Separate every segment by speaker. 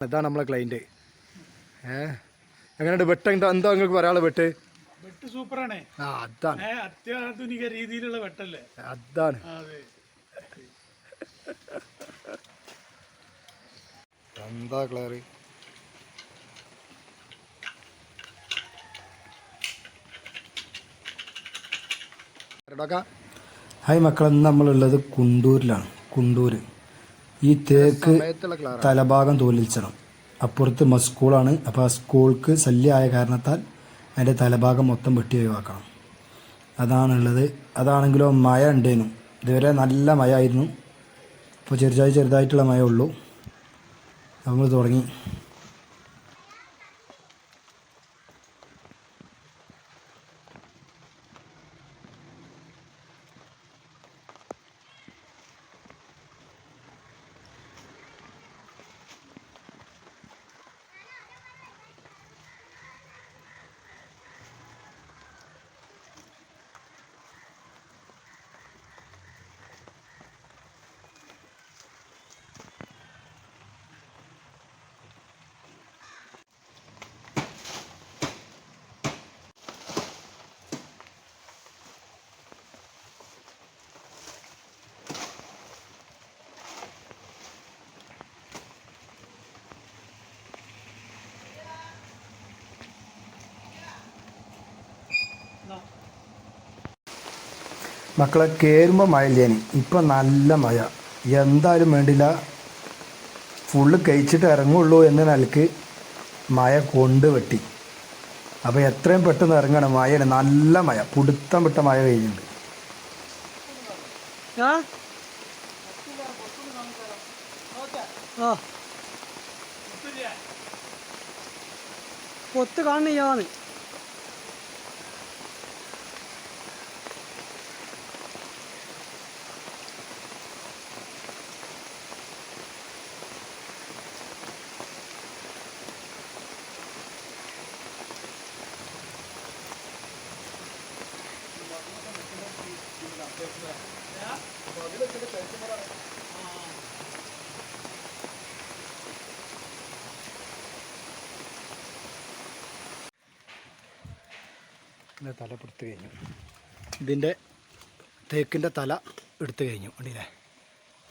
Speaker 1: ഇതാണ് നമ്മളെ ക്ലൈന്റ് ഏ? എങ്ങനെയുണ്ട്? വെട്ട് എന്താ എന്താ നിങ്ങൾക്ക് പറയാനുള്ള വെട്ട്?
Speaker 2: വെട്ട് സൂപ്പറാണ്.
Speaker 1: ആ അതാണ്.
Speaker 2: അത്യാധുനിക രീതിയിലുള്ള വെട്ടല്ലേ?
Speaker 1: അതാണ്.
Speaker 2: അതെ.
Speaker 1: എന്താ ക്ലിയർ ഹായ് മക്കളെ ഇന്ന് നമ്മളുള്ളത് കുണ്ടൂരിലാണ്. കുണ്ടൂർ ഈ തേക്ക് തലഭാഗം തോലിച്ചണം അപ്പുറത്ത് മസ്കൂളാണ് അപ്പോൾ ആ സ്കൂൾക്ക് ശല്യമായ കാരണത്താൽ അതിന്റെ തലഭാഗം മൊത്തം വെട്ടി ഒഴിവാക്കണം. അതാണുള്ളത്. അതാണെങ്കിലോ മഴ ഉണ്ടേനു. ഇതുവരെ നല്ല മഴ ആയിരുന്നു ഇപ്പോൾ ചെറുതായി ചെറുതായിട്ടുള്ള മഴ ഉള്ളൂ നമ്മൾ തുടങ്ങി. മക്കളെ കയറുമ്പോൾ മഴ ഇല്ലേനി ഇപ്പം നല്ല മഴ. എന്തായാലും വേണ്ടില്ല. ഫുള്ള് കഴിച്ചിട്ട് ഇറങ്ങുള്ളൂ എന്ന നിലയ്ക്ക് മഴ കൊണ്ട് വെട്ടി. അപ്പോൾ എത്രയും പെട്ടെന്ന് ഇറങ്ങണം. മഴയാണ് നല്ല മഴ. പുടുത്തം വിട്ട മഴ
Speaker 3: ആ? പൊത്ത് കാണില്ലാന്ന്
Speaker 1: ഇതിന്റെ തല എടുത്ത് കഴിഞ്ഞു. ഇതിന്റെ തേക്കിന്റെ തല എടുത്തു കഴിഞ്ഞു കണ്ടില്ലേ?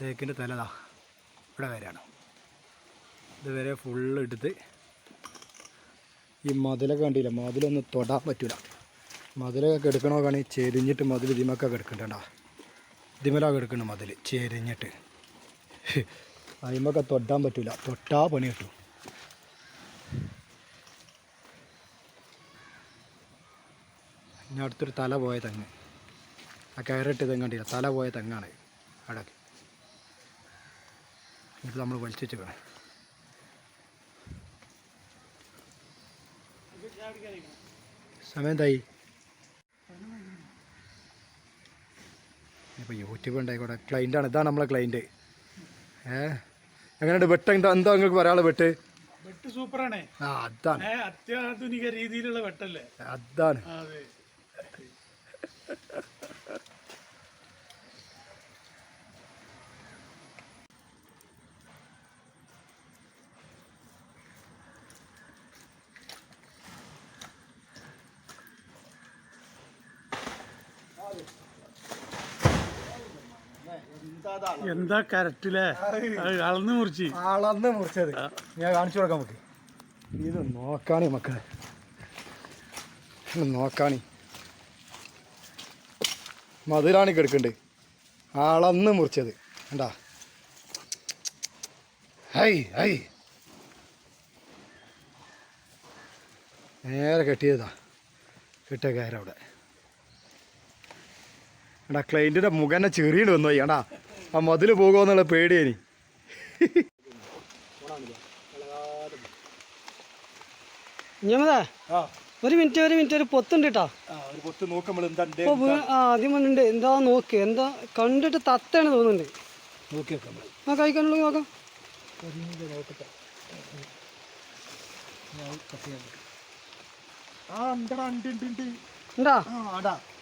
Speaker 1: തേക്കിന്റെ തല ദാ ഇവിടെ വരെയാണ്. ഇതുവരെ ഫുള്ള് എടുത്ത് ഈ മതിലൊക്കെ കണ്ടില്ല? മതിലൊന്നും തൊടാൻ പറ്റൂല. മതിലൊക്കെ എടുക്കണോക്കാണെങ്കിൽ ചെരിഞ്ഞിട്ട് മതിൽ ഇതിമൊക്കെ എടുക്കണ്ടാ ഇതിമലൊക്കെ എടുക്കണം മതിൽ ചെരിഞ്ഞിട്ട്. അതിമൊക്കെ തൊടാൻ പറ്റൂല. തൊട്ടാ പണി കിട്ടും. ഇനി അടുത്തൊരു തല പോയ തെങ്ങ്. ആ കയറിട്ട് തെങ്ങ് കണ്ടില്ല. തല പോയ തെങ്ങാണ് അവിടെ ഇത് നമ്മൾ വലിച്ചു വെച്ചേക്കണേ. സമയം തൈ ഇപ്പോൾ യൂട്യൂബ് ഉണ്ടായിക്കോട്ടെ ക്ലൈന്റാണ് ഇതാണ് നമ്മളെ ക്ലൈന്റ് ഏ? എങ്ങനെയുണ്ട്? വെട്ട് എന്താ എന്താ നിങ്ങൾക്ക് പറയാനുള്ളത് വെട്ട്?
Speaker 2: വെട്ട് സൂപ്പറാണ്.
Speaker 1: ആ അതാണ്.
Speaker 2: അത്യാധുനിക രീതിയിലുള്ള വെട്ടല്ലേ?
Speaker 1: അതാണ്.
Speaker 2: അതെ. എന്താ കരട്ടില്ലേ അത് അളന്ന് മുറിച്ച്.
Speaker 1: അളന്ന് മുറിച്ചത്. ഞാൻ കാണിച്ചു കൊടുക്കാം നമുക്ക്. ഇത് നോക്കാണി മക്കളെ. നോക്കാണി. മധുരാണി കിടക്കുന്നുണ്ട് അളന്ന് മുറിച്ചത്. കണ്ടാ? ഹൈ ഹൈ. നേരെ കെട്ടിയതാ. കെട്ടിയ കയറ അവിടെ. എടാ ക്ലൈന്റിന്റെ മുഖനെ ചെറിയിട്ട് വന്നു പോയി. കണ്ടാ? ആ മതിൽ പോകുമെന്നുള്ള പേടിയേനി
Speaker 3: ഞമ്മതാ
Speaker 1: ആ.
Speaker 3: ഒരു മിനിറ്റ് ഒരു മിനിറ്റ് ഒരു പൊത്തുണ്ട് കേട്ടോ ആദ്യം വന്നിട്ടുണ്ട് എന്താ നോക്ക് എന്താ കണ്ടിട്ട് തത്തയാണ് തോന്നുന്നുണ്ട്. ആ കഴിക്കാനുള്ള നോക്കാം.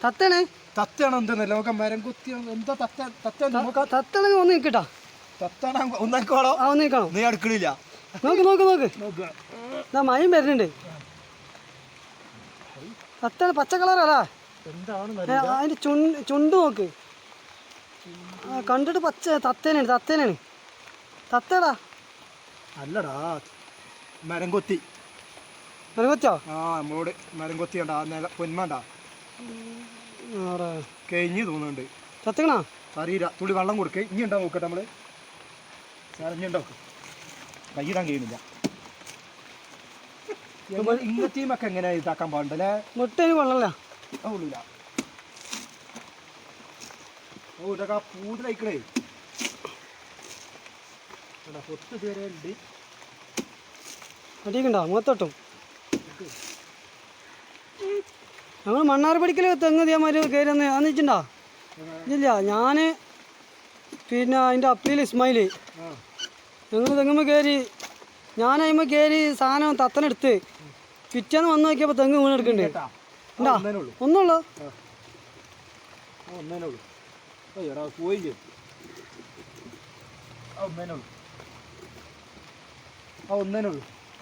Speaker 3: തത്തയാണ്
Speaker 1: തത്തയാണോ നോക്കാം മരം കുത്തി എന്താ തത്ത തത്ത
Speaker 3: ഒന്ന് നിൽക്കട്ടാ
Speaker 1: തത്താണ്
Speaker 3: ആ
Speaker 1: നീ അടുക്കണില്ല
Speaker 3: നോക്ക് നോക്ക് നോക്ക്. മയം വരുന്നുണ്ട്. തത്തയാണ് പച്ച കളറല്ല അതിന്റെ ചുണ്ട് ചുണ്ട്. നോക്ക് കണ്ടിട്ട് പച്ച തത്തേനാണ് തത്തേനാണ്. തത്തേടാ.
Speaker 1: അല്ലടാ മരം കൊത്തി
Speaker 3: മനകൊച്ചോ
Speaker 1: ആ നമ്മളോട് മരം കൊത്തി കണ്ട ആ നില പൊന്മണ്ട. കഴിഞ്ഞ് തോന്നുന്നുണ്ട്.
Speaker 3: തത്തക്കണോ?
Speaker 1: അറിയില്ല തുള്ളി വെള്ളം കൊടുക്കേ. ഇനി ഉണ്ടാവും നോക്കട്ടെ നമ്മൾ. സാർ ഇനി ഉണ്ടാവും. കൈയിടാൻ കഴിയുന്നില്ല. ഇങ്ങനത്തെയുമൊക്കെ എങ്ങനെ ഇതാക്കാൻ പാടുണ്ടല്ലേ
Speaker 3: മുട്ടേന് കൊള്ളല്ല
Speaker 1: ആ ഉള്ളില്ല ഓ ഇതൊക്കെ പൂതിലയക്കണേ പൊത്ത് ഇതുവരെ ഉണ്ട്.
Speaker 3: അടിക്കണ്ടോ മുഖത്തോട്ടും. ഞങ്ങൾ മണ്ണാർപ്പടിക്കൽ തെങ്ങ് ഇതേമാതിരി കയറിയെന്ന് അന്നിച്ചിണ്ടാ ഇല്ല ഞാൻ പിന്നെ അതിന്റെ അപ്പീൽ ഇസ്മായിൽ.
Speaker 1: ആ.
Speaker 3: ഞങ്ങൾ തെങ്ങുമ്പോൾ കയറി ഞാൻ അതിമ്മ കയറി സാധനം തത്തനെടുത്ത് പിറ്റേന്ന് വന്ന് നോക്കിയപ്പോൾ തെങ്ങ് വീണെടുക്കണ്ടേ
Speaker 1: എടുക്കണ്ടേ
Speaker 3: ഉണ്ടാ? ഒന്നുള്ളൂ?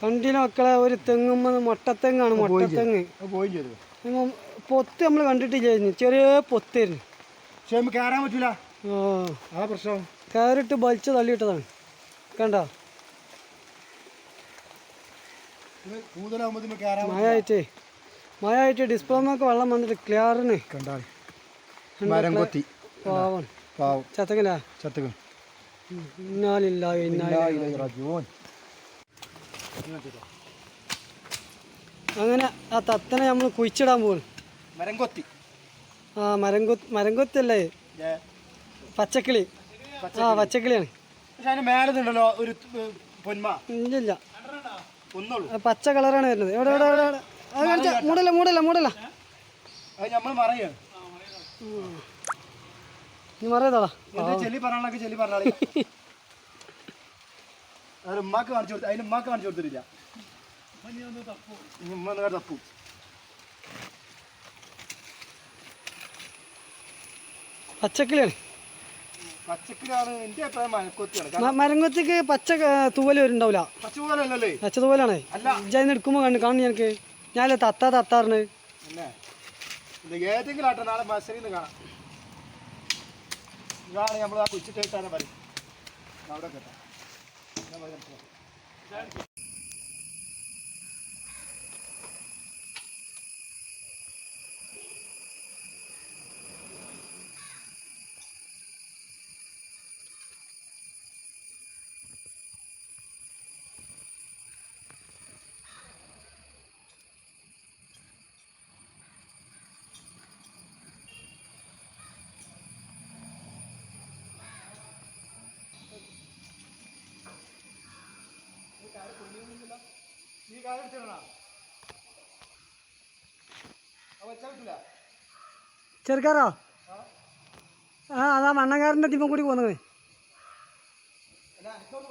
Speaker 3: കണ്ടില്ല മക്കളെ ഒരു തെങ്ങുമ്മ മൊട്ടത്തെങ്ങാണ് മൊട്ടത്തെങ്ങ്? പൊത്ത് നമ്മൾ കണ്ടിട്ടില്ലായിരുന്നു. ചെറിയ പൊത്തായിരുന്നു
Speaker 1: കയറാൻ പറ്റൂല.
Speaker 3: ആ.
Speaker 1: പ്രശ്നം.
Speaker 3: കയറിട്ട് വലിച്ചു തള്ളിയിട്ടതാണ്. കണ്ടോ?
Speaker 1: മഴയായിട്ട് നമുക്ക് കയറാൻ
Speaker 3: മഴ ആയിട്ടേ മഴ ആയിട്ട് ഡിസ്പ്ലോമൊക്കെ വെള്ളം വന്നിട്ട് ക്ലിയറിന്.
Speaker 1: കണ്ടാൽ മരം കൊത്തി.
Speaker 3: പാവം.
Speaker 1: പാവം.
Speaker 3: ചത്തങ്ങല
Speaker 1: ചത്തുകൾ
Speaker 3: ഇന്നാലില്ല ഇന്നാലില്ല അങ്ങനെ ആ തത്തനെ നമ്മൾ കുഴിച്ചിടാൻ പോകും
Speaker 1: മരം കൊത്തി.
Speaker 3: ആ മരം മരംകൊത്തി മരം കൊത്തല്ലേ പച്ചക്കിളി. ആ പച്ചക്കിളിയാണ്.
Speaker 1: പക്ഷെ അതിന് മേലെ ഉണ്ടല്ലോ ഒരു പൊന്മ.
Speaker 3: ഇല്ലില്ല. പച്ച കളറാണ് വരുന്നത്. എവിടെ എവിടെ എവിടെ അത് കാണിച്ച മൂടല്ല മൂടല്ല മൂടല്ല
Speaker 1: നമ്മൾ മറയാണ്
Speaker 3: നീ മറിയതാടാ
Speaker 1: ചെല്ലി ചെല്ലി പറഞ്ഞാളി. അത് ഉമ്മാക്ക് കാണിച്ചു കൊടുത്തു അതിന് ഉമ്മാക്ക് കാണിച്ചു കൊടുത്തിട്ടില്ല. ഇനി ഉമ്മ ഒന്ന് തപ്പു.
Speaker 3: പച്ചക്കിളിയാണ്
Speaker 1: പച്ചക്കിലാണ് എന്റെ അഭിപ്രായം മരക്കൊത്തിയാണ്
Speaker 3: മ- മരം കൊത്തിക്ക് പച്ച തൂവൽ വരുന്നുണ്ടാവില്ല?
Speaker 1: പച്ച
Speaker 3: തൂവലാണ്
Speaker 1: അല്ല.
Speaker 3: എടുക്കുമ്പോ കണ്ടു കാണു എനിക്ക് ഞാനല്ലേ തത്ത തത്താറിന്.
Speaker 1: ഏതെങ്കിലും ആട്ടെ നാളെ മത്സരിന്ന് കാണാം. ഇതാണ് നമ്മൾ ആ കുച്ചിട്ട് ഇട്ടാനെ പറയും അവിടെ കേട്ടോ.
Speaker 3: ചെറുക്കാറോ ആ അതാ മണ്ണങ്കാരന്റെ ദിവം കൂടി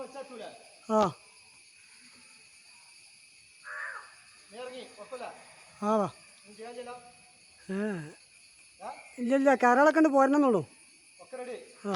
Speaker 1: വെച്ചാൽ
Speaker 3: ആ. ആവാ വാ. ഇല്ല ഇല്ല കരളൊക്കെ ഉണ്ട് പോരണമെന്നുള്ളൂ ആ.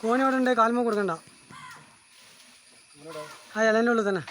Speaker 3: കോണി അവിടെ ഉണ്ട് കാൽമ കൊടുക്കണ്ട. ആ ഇലന്റെ ഉള്ളിൽ തന്നെ.